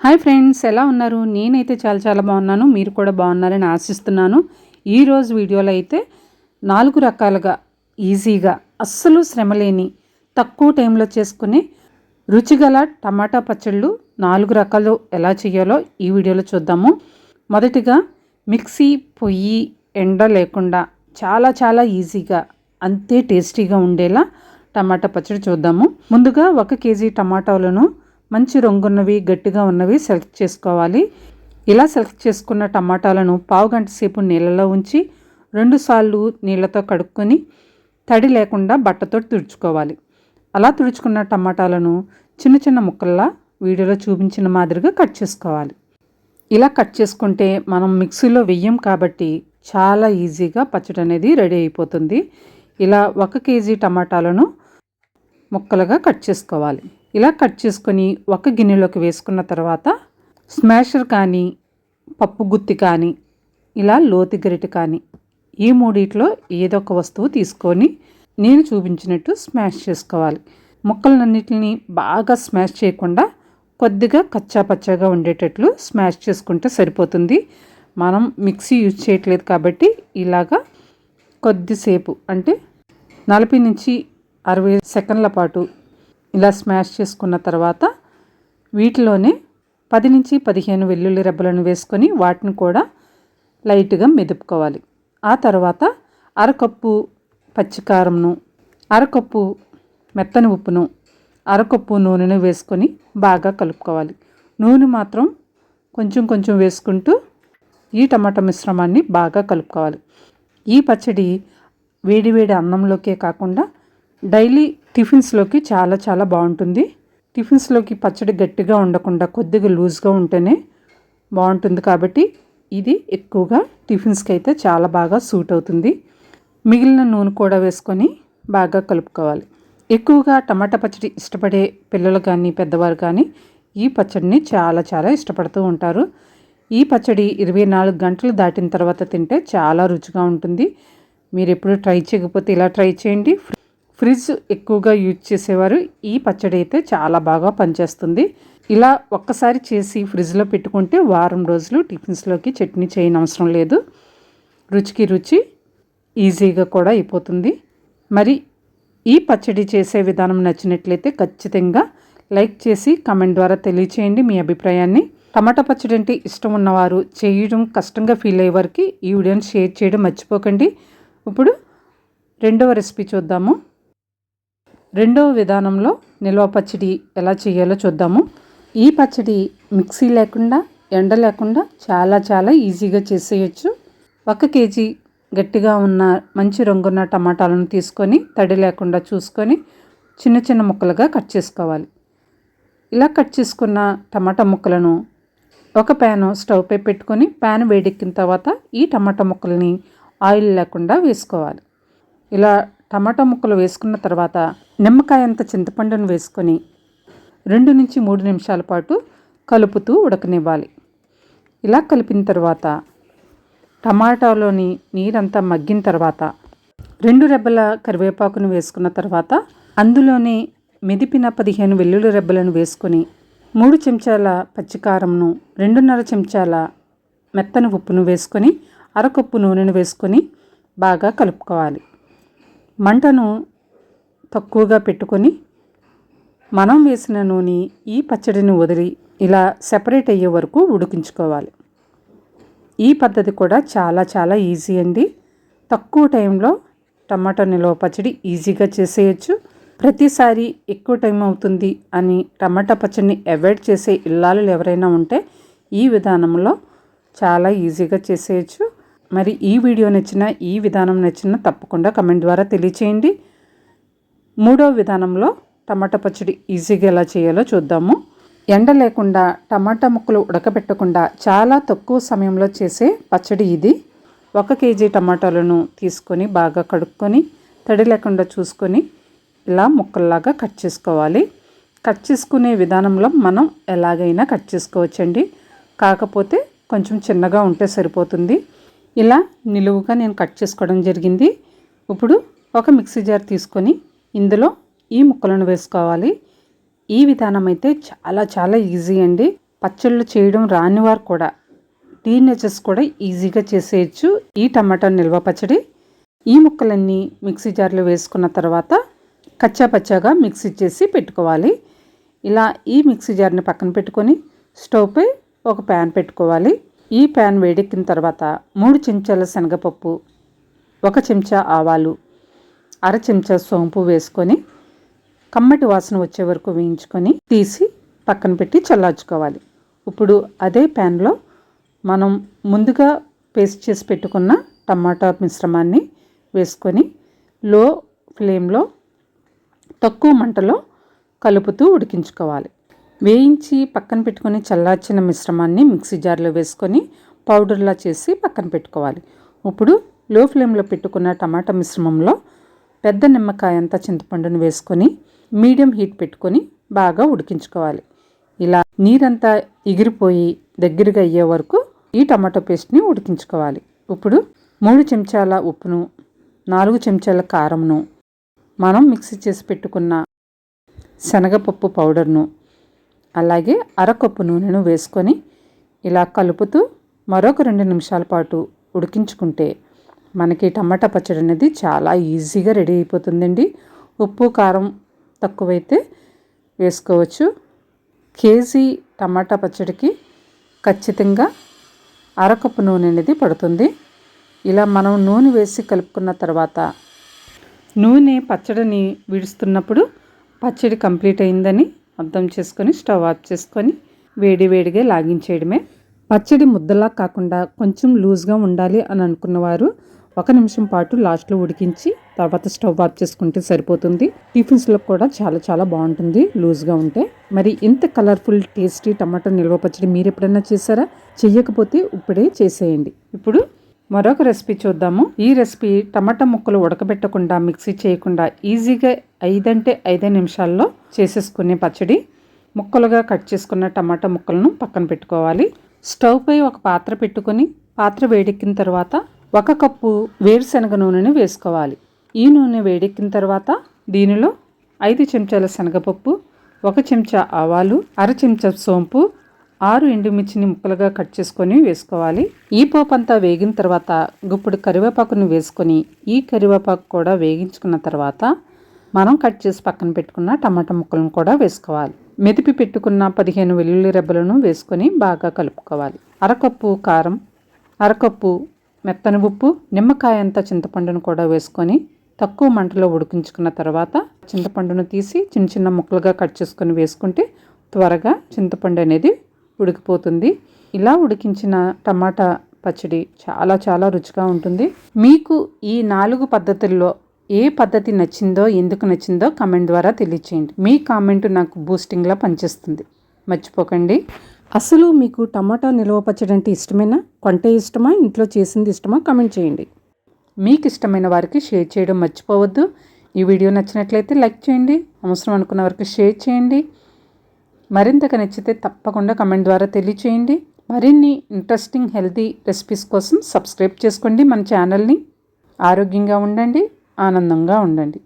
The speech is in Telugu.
హాయ్ ఫ్రెండ్స్ ఎలా ఉన్నారు? నేనైతే చాలా చాలా బాగున్నాను. మీరు కూడా బాగున్నారని ఆశిస్తున్నాను. ఈరోజు వీడియోలో అయితే నాలుగు రకాలుగా ఈజీగా అస్సలు శ్రమ లేని తక్కువ టైంలో చేసుకునే రుచిగల టమాటా పచ్చళ్ళు నాలుగు రకాలు ఎలా చేయాలో ఈ వీడియోలో చూద్దాము. మొదటిగా మిక్సీ పొయ్యి ఎండ లేకుండా చాలా చాలా ఈజీగా అంతే టేస్టీగా ఉండేలా టమాటా పచ్చడి చూద్దాము. ముందుగా ఒక కేజీ టమాటాలను మంచి రంగున్నవి గట్టిగా ఉన్నవి సెలెక్ట్ చేసుకోవాలి. ఇలా సెలెక్ట్ చేసుకున్న టమాటాలను పావు గంట సేపు నీళ్ళలో ఉంచి రెండుసార్లు నీళ్ళతో కడుక్కొని తడి లేకుండా బట్టతో తుడుచుకోవాలి. అలా తుడుచుకున్న టమాటాలను చిన్న చిన్న ముక్కల్లా వీడియోలో చూపించిన మాదిరిగా కట్ చేసుకోవాలి. ఇలా కట్ చేసుకుంటే మనం మిక్సీలో వెయ్యం కాబట్టి చాలా ఈజీగా పచ్చడి అనేది రెడీ అయిపోతుంది. ఇలా ఒక కేజీ టమాటాలను ముక్కలుగా కట్ చేసుకోవాలి. ఇలా కట్ చేసుకొని ఒక గిన్నెలోకి వేసుకున్న తర్వాత స్మాషర్ కానీ పప్పు గుత్తి కానీ ఇలా లోతి గరిటె కానీ ఈ మూడిట్లో ఏదో ఒక వస్తువు తీసుకొని నేను చూపించినట్టు స్మాష్ చేసుకోవాలి. ముక్కలన్నిటిని బాగా స్మాష్ చేయకుండా కొద్దిగా కచ్చా పచ్చగా ఉండేటట్లు స్మాష్ చేసుకుంటే సరిపోతుంది. మనం మిక్సీ యూజ్ చేయట్లేదు కాబట్టి ఇలాగా కొద్దిసేపు అంటే నలభై నుంచి అరవై సెకండ్ల పాటు ఇలా స్మాష్ చేసుకున్న తర్వాత వీటిలోనే పది నుంచి పదిహేను వెల్లుల్లి రెబ్బలను వేసుకొని వాటిని కూడా లైట్గా మెదుపుకోవాలి. ఆ తర్వాత అరకప్పు పచ్చికారంను అరకప్పు మెత్తని ఉప్పును అరకప్పు నూనెను వేసుకొని బాగా కలుపుకోవాలి. నూనె మాత్రం కొంచెం కొంచెం వేసుకుంటూ ఈ టమాటా మిశ్రమాన్ని బాగా కలుపుకోవాలి. ఈ పచ్చడి వేడివేడి అన్నంలోకే కాకుండా డైలీ టిఫిన్స్లోకి చాలా చాలా బాగుంటుంది. టిఫిన్స్లోకి పచ్చడి గట్టిగా ఉండకుండా కొద్దిగా లూజ్గా ఉంటేనే బాగుంటుంది కాబట్టి ఇది ఎక్కువగా టిఫిన్స్కి అయితే చాలా బాగా సూట్ అవుతుంది. మిగిలిన నూనె కూడా వేసుకొని బాగా కలుపుకోవాలి. ఎక్కువగా టమాటా పచ్చడి ఇష్టపడే పిల్లలు కానీ పెద్దవారు కానీ ఈ పచ్చడిని చాలా చాలా ఇష్టపడుతూ ఉంటారు. ఈ పచ్చడి ఇరవై నాలుగు గంటలు దాటిన తర్వాత తింటే చాలా రుచిగా ఉంటుంది. మీరు ఎప్పుడు ట్రై చేయకపోతే ఇలా ట్రై చేయండి. ఫ్రిడ్జ్ ఎక్కువగా యూజ్ చేసేవారు. ఈ పచ్చడి అయితే చాలా బాగా పనిచేస్తుంది. ఇలా ఒక్కసారి చేసి ఫ్రిడ్జ్లో పెట్టుకుంటే వారం రోజులు టిఫిన్స్లోకి చట్నీ చేయని అవసరం లేదు. రుచికి రుచి ఈజీగా కూడా అయిపోతుంది. మరి ఈ పచ్చడి చేసే విధానం నచ్చినట్లయితే ఖచ్చితంగా లైక్ చేసి కమెంట్ ద్వారా తెలియచేయండి మీ అభిప్రాయాన్ని. టమాటా పచ్చడి అంటే ఇష్టం ఉన్నవారు చేయడం కష్టంగా ఫీల్ అయ్యే వారికి ఈ వీడియోని షేర్ చేయడం మర్చిపోకండి. ఇప్పుడు రెండవ రెసిపీ చూద్దాము. రెండవ విధానంలో నిల్వ పచ్చడి ఎలా చేయాలో చూద్దాము. ఈ పచ్చడి మిక్సీ లేకుండా ఎండ లేకుండా చాలా చాలా ఈజీగా చేసేయచ్చు. ఒక కేజీ గట్టిగా ఉన్న మంచి రంగున్న టమాటాలను తీసుకొని తడి లేకుండా చూసుకొని చిన్న చిన్న ముక్కలుగా కట్ చేసుకోవాలి. ఇలా కట్ చేసుకున్న టమాటా ముక్కలను ఒక ప్యాన్ స్టవ్పై పెట్టుకొని ప్యాన్ వేడెక్కిన తర్వాత ఈ టమాటా ముక్కల్ని ఆయిల్ లేకుండా వేసుకోవాలి. ఇలా టమాటా ముక్కలు వేసుకున్న తర్వాత నిమ్మకాయ అంత చింతపండును వేసుకొని రెండు నుంచి మూడు నిమిషాల పాటు కలుపుతూ ఉడకనివ్వాలి. ఇలా కలిపిన తర్వాత టమాటాలోని నీరంతా మగ్గిన తర్వాత రెండు రెబ్బల కరివేపాకును వేసుకున్న తర్వాత అందులోనే మెదిపిన పదిహేను వెల్లుల్లి రెబ్బలను వేసుకొని మూడు చెంచాల పచ్చికారంను రెండున్నర చెంచాల మెత్తని ఉప్పును వేసుకొని అరకప్పు నూనెను వేసుకొని బాగా కలుపుకోవాలి. మంటను తక్కువగా పెట్టుకొని మనం వేసిన నూనె ఈ పచ్చడిని వదిలి ఇలా సెపరేట్ అయ్యే వరకు ఉడికించుకోవాలి. ఈ పద్ధతి కూడా చాలా చాలా ఈజీ అండి. తక్కువ టైంలో టమాటా నిల్వ పచ్చడి ఈజీగా చేసేయచ్చు. ప్రతిసారి ఎక్కువ టైం అవుతుంది అని టమాటా పచ్చడిని అవాయిడ్ చేసే ఇల్లాలు ఎవరైనా ఉంటే ఈ విధానంలో చాలా ఈజీగా చేసేయచ్చు. మరి ఈ వీడియో నచ్చిన ఈ విధానం నచ్చిన తప్పకుండా కమెంట్ ద్వారా తెలియచేయండి. మూడో విధానంలో టమాటా పచ్చడి ఈజీగా ఎలా చేయాలో చూద్దాము. ఎండ లేకుండా టమాటా ముక్కలు ఉడకబెట్టకుండా చాలా తక్కువ సమయంలో చేసే పచ్చడి ఇది. ఒక కేజీ టమాటాలను తీసుకొని బాగా కడుక్కొని తడి లేకుండా చూసుకొని ఇలా ముక్కల్లాగా కట్ చేసుకోవాలి. కట్ చేసుకునే విధానంలో మనం ఎలాగైనా కట్ చేసుకోవచ్చండి. కాకపోతే కొంచెం చిన్నగా ఉంటే సరిపోతుంది. ఇలా నిలువుగా నేను కట్ చేసుకోవడం జరిగింది. ఇప్పుడు ఒక మిక్సీ జార్ తీసుకొని ఇందులో ఈ ముక్కలను వేసుకోవాలి. ఈ విధానం అయితే చాలా చాలా ఈజీ అండి. పచ్చళ్ళు చేయడం రాని వారు కూడా టీనేజర్స్ కూడా ఈజీగా చేసేయచ్చు. ఈ టమాటా నిల్వ పచ్చడి ఈ ముక్కలన్నీ మిక్సీ జార్లో వేసుకున్న తర్వాత కచ్చా పచ్చాగా మిక్సీ చేసి పెట్టుకోవాలి. ఇలా ఈ మిక్సీ జార్ని పక్కన పెట్టుకొని స్టవ్పై ఒక ప్యాన్ పెట్టుకోవాలి. ఈ ప్యాన్ వేడెక్కిన తర్వాత మూడు చెంచాల శనగపప్పు ఒక చెంచా ఆవాలు అర చెంచా సోంపు వేసుకొని కమ్మటి వాసన వచ్చే వరకు వేయించుకొని తీసి పక్కన పెట్టి చల్లార్చుకోవాలి. ఇప్పుడు అదే ప్యాన్లో మనం ముందుగా పేస్ట్ చేసి పెట్టుకున్న టమాటా మిశ్రమాన్ని వేసుకొని లో ఫ్లేమ్లో తక్కువ మంటలో కలుపుతూ ఉడికించుకోవాలి. వేయించి పక్కన పెట్టుకొని చల్లార్చిన మిశ్రమాన్ని మిక్సీ జార్లో వేసుకొని పౌడర్లా చేసి పక్కన పెట్టుకోవాలి. ఇప్పుడు లో ఫ్లేమ్లో పెట్టుకున్న టమాటా మిశ్రమంలో పెద్ద నిమ్మకాయ అంతా చింతపండును వేసుకొని మీడియం హీట్ పెట్టుకొని బాగా ఉడికించుకోవాలి. ఇలా నీరంతా ఎగిరిపోయి దగ్గరగా అయ్యే వరకు ఈ టమాటో పేస్ట్ని ఉడికించుకోవాలి. ఇప్పుడు మూడు చెంచాల ఉప్పును నాలుగు చెంచాల కారంను మనం మిక్సీ చేసి పెట్టుకున్న శనగపప్పు పౌడర్ను అలాగే అరకప్పు నూనెను వేసుకొని ఇలా కలుపుతూ మరొక రెండు నిమిషాల పాటు ఉడికించుకుంటే మనకి టమాటా పచ్చడి అనేది చాలా ఈజీగా రెడీ అయిపోతుందండి. ఉప్పు కారం తక్కువైతే వేసుకోవచ్చు. కేజీ టమాటా పచ్చడికి ఖచ్చితంగా అరకప్పు నూనె అనేది పడుతుంది. ఇలా మనం నూనె వేసి కలుపుకున్న తర్వాత నూనె పచ్చడిని విడుస్తున్నప్పుడు పచ్చడి కంప్లీట్ అయిందని అర్థం చేసుకొని స్టవ్ ఆఫ్ చేసుకొని వేడి వేడిగా లాగించేయడమే. పచ్చడి ముద్దలా కాకుండా కొంచెం లూజ్గా ఉండాలి అని అనుకున్నవారు ఒక నిమిషం పాటు లాస్ట్లో ఉడికించి తర్వాత స్టవ్ ఆఫ్ చేసుకుంటే సరిపోతుంది. టిఫిన్స్లో కూడా చాలా చాలా బాగుంటుంది లూజ్గా ఉంటే. మరి ఇంత కలర్ఫుల్ టేస్టీ టమాటో నిల్వ పచ్చడి మీరు ఎప్పుడైనా చేశారా? చెయ్యకపోతే ఇప్పుడే చేసేయండి. ఇప్పుడు మరొక రెసిపీ చూద్దాము. ఈ రెసిపీ టమాటా ముక్కలు ఉడకబెట్టకుండా మిక్సీ చేయకుండా ఈజీగా ఐదంటే ఐదే నిమిషాల్లో చేసేసుకునే పచ్చడి ముక్కలుగా కట్ చేసుకున్న టమాటా ముక్కలను పక్కన పెట్టుకోవాలి. స్టవ్ పై ఒక పాత్ర పెట్టుకొని పాత్ర వేడెక్కిన తర్వాత ఒక కప్పు వేరుశనగ నూనెని వేసుకోవాలి. ఈ నూనె వేడెక్కిన తర్వాత దీనిలో ఐదు చెంచాల శనగపప్పు ఒక చెంచా ఆవాలు అర చెంచా సోంపు ఆరు ఎండుమిర్చిని ముక్కలుగా కట్ చేసుకొని వేసుకోవాలి. ఈ పోపు అంతా వేగిన తర్వాత గుప్పుడు కరివేపాకుని వేసుకొని ఈ కరివేపాకు కూడా వేగించుకున్న తర్వాత మనం కట్ చేసి పక్కన పెట్టుకున్న టమాటా ముక్కలను కూడా వేసుకోవాలి. మెదిపి పెట్టుకున్న పదిహేను వెల్లుల్లి రెబ్బలను వేసుకొని బాగా కలుపుకోవాలి. అరకప్పు కారం అరకప్పు మెత్తని ఉప్పు నిమ్మకాయ అంతా చింతపండును కూడా వేసుకొని తక్కువ మంటలో ఉడికించుకున్న తర్వాత చింతపండును తీసి చిన్న చిన్న ముక్కలుగా కట్ చేసుకొని వేసుకుంటే త్వరగా చింతపండు అనేది ఉడికిపోతుంది. ఇలా ఉడికించిన టమాటా పచ్చడి చాలా చాలా రుచిగా ఉంటుంది. మీకు ఈ నాలుగు పద్ధతుల్లో ఏ పద్ధతి నచ్చిందో ఎందుకు నచ్చిందో కామెంట్ ద్వారా తెలియచేయండి. మీ కామెంట్ నాకు బూస్టింగ్లా పనిచేస్తుంది. మర్చిపోకండి. అసలు మీకు టమాటా నిల్వ పచ్చడి అంటే ఇష్టమేనా? కొంటే ఇష్టమా? ఇంట్లో చేసింది ఇష్టమా? కామెంట్ చేయండి. మీకు ఇష్టమైన వారికి షేర్ చేయడం మర్చిపోవద్దు. ఈ వీడియో నచ్చినట్లయితే లైక్ చేయండి. అవసరం అనుకున్న వారికి షేర్ చేయండి. మరింతగా నచ్చితే తప్పకుండా కమెంట్ ద్వారా తెలియచేయండి. మరిన్ని ఇంట్రెస్టింగ్ హెల్తీ రెసిపీస్ కోసం సబ్స్క్రైబ్ చేసుకోండి మన ఛానల్ని. ఆరోగ్యంగా ఉండండి. ఆనందంగా ఉండండి.